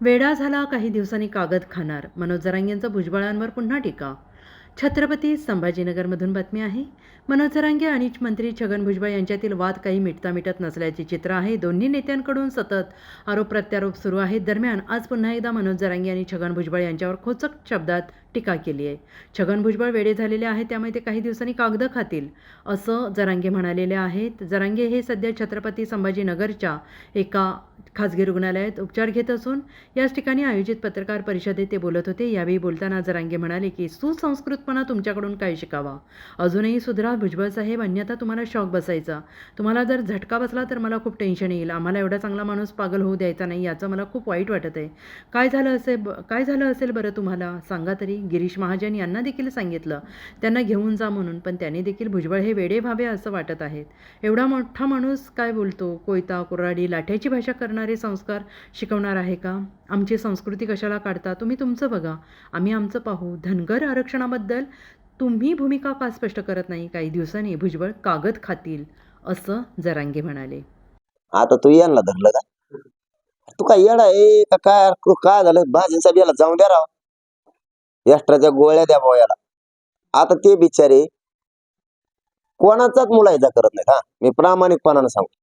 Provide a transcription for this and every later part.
वेडा झाला काही दिवसांनी कागद खाणार. मनोज जरांगेंचा भुजबळांवर पुन्हा टीका. छत्रपती संभाजीनगरमधून बातमी आहे. मनोज जरांगे आणि मंत्री छगन भुजबळ यांच्यातील वाद काही मिटता मिटत नसल्याचे चित्र आहे. दोन्ही नेत्यांकडून सतत आरोप प्रत्यारोप सुरू आहेत. दरम्यान आज पुन्हा एकदा मनोज जरांगे आणि छगन भुजबळ यांच्यावर खोचक शब्दात टीका केली आहे. छगन भुजबळ वेडे झालेले आहेत त्यामुळे ते काही दिवसांनी कागदं खातील असं जरांगे म्हणालेले आहेत. जरांगे हे सध्या छत्रपती संभाजीनगरच्या एका खाजगी रुग्णालयात उपचार घेत असून याच ठिकाणी आयोजित पत्रकार परिषदेत ते बोलत होते. यावेळी बोलताना जरांगे म्हणाले की सुसंस्कृतपणा तुमच्याकडून काय शिकावा? अजूनही सुधरा भुजबळ साहेब अन्यथा तुम्हाला शॉक बसायचा. तुम्हाला जर झटका बसला तर मला खूप टेन्शन येईल. आम्हाला एवढा चांगला माणूस पागल होऊ द्यायचा नाही याचं मला खूप वाईट वाटत आहे काय झालं असेल ब- काय झालं असेल बरं तुम्हाला? सांगा तरी. गिरीश महाजन यांना देखील सांगितलं. त्यांना घेऊन जा म्हणून पण त्यांनी देखील भुजबळ हे वेडे व्हावे असं वाटत आहेत एवढा मोठा माणूस काय बोलतो? कोयता कुऱ्हाडी लाठ्याची भाषा करणारे संस्कार शिकवणार आहे का? आमची संस्कृती कशाला काढता? तुम्ही तुमचं बघा. आम्ही आमचं पाहू. धनगर आरक्षणाबद्दल तुम्ही भूमिका का स्पष्ट करत नाही? काही दिवसांनी भुजबळ कागद खातील असं जरांगे म्हणाले. आता तू यांना धरलं का? तू काय येडा आहे? का काय? काय झालं? भाजींचा याला जाऊन द्या राव. एक्स्ट्राच्या गोळ्या द्या भाऊ याला. आता ते बिचारे कोणाचाच मुलायचा करत नाहीत हा. मी प्रामाणिकपणानं सांगतो.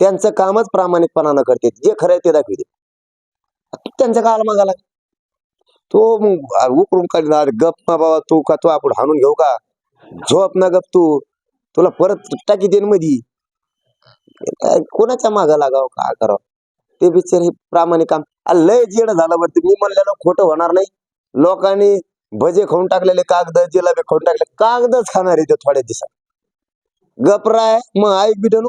त्यांचं कामच प्रामाणिकपणानं करते. जे खरं आहे ते दाखवते त्यांचा त्यांच्या काळाला मागाला तो मग उकरून काढणार गप ना बाबा तू का तू आपण हाणून घेऊ का? झोप ना गप तू. तुला परत टाकी देईन मधी. कोणाच्या मागा लागाव? काय करावं? ते बिचारे हे प्रामाणिक काम. लय जेड झालं बरं मी म्हणलेलं खोटं होणार नाही. लोकांनी भजे खाऊन टाकलेले कागद जिलाबी खाऊन टाकले. कागदच खाणार आहे ते थोड्या दिवसात. गपराय मग ऐक बिटनू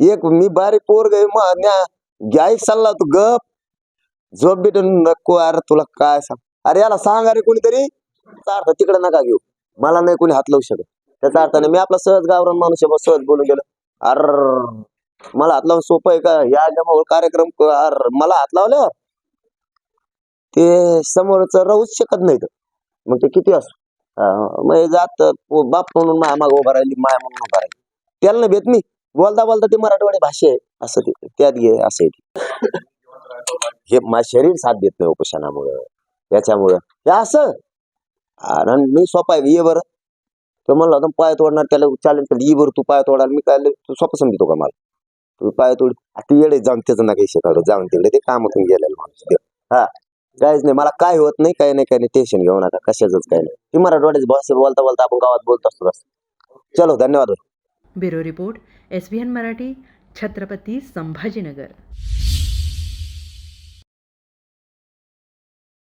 एक मी बारीक पोर गे मग न्या ऐक सल्ला तू गप. झोप बिटून नको अरे तुला काय सांग. अरे याला सांग अरे कोणीतरी. त्याचा अर्थ तिकडे नका घेऊ. मला नाही कोणी हात लावू शकत. त्याचा अर्थ नाही मी आपला सहज गावरान माणूस आहे, सहज बोलून गेलो. अर मला हात लावून सोपं आहे का? या जमावर कार्यक्रम अर मला हात लावल्यावर ते समोरच राहूच शकत नाही मग ते किती असो. मग जात बाप म्हणून माया माग उभा राहिली माया म्हणून उभा राहिली. त्याला नाही भेट मी. बोलता बोलता ते मराठवाडी भाषा आहे. असं ते त्यात घे असं आहे हे मा शरीर साथ देत नाही उपोषणामुळं. याच्यामुळं हे असं. आणि मी सोपाय ये बरं. तो म्हणलं होता पाय तोडणार त्याला चालेल ये बरं तू पाय तोडाल. मी काय तू सोपं समजतो का मला? तू पाय तोड. आ, येडे जाऊन त्याचं ना काही शिकाडू जाऊन तिकडे ते कामातून गेलेलं माणूस. हा. काहीच नाही मला काय होत नाही काय नाही काही नाही टेन्शन घेऊ नका कशाच काही नाही. ती मराठवाड्याची भाषेत बोलता बोलता आपण गावात बोलत असतो चलो धन्यवाद. Bureau report S B N Marathi Chhatrapati Sambhajinagar.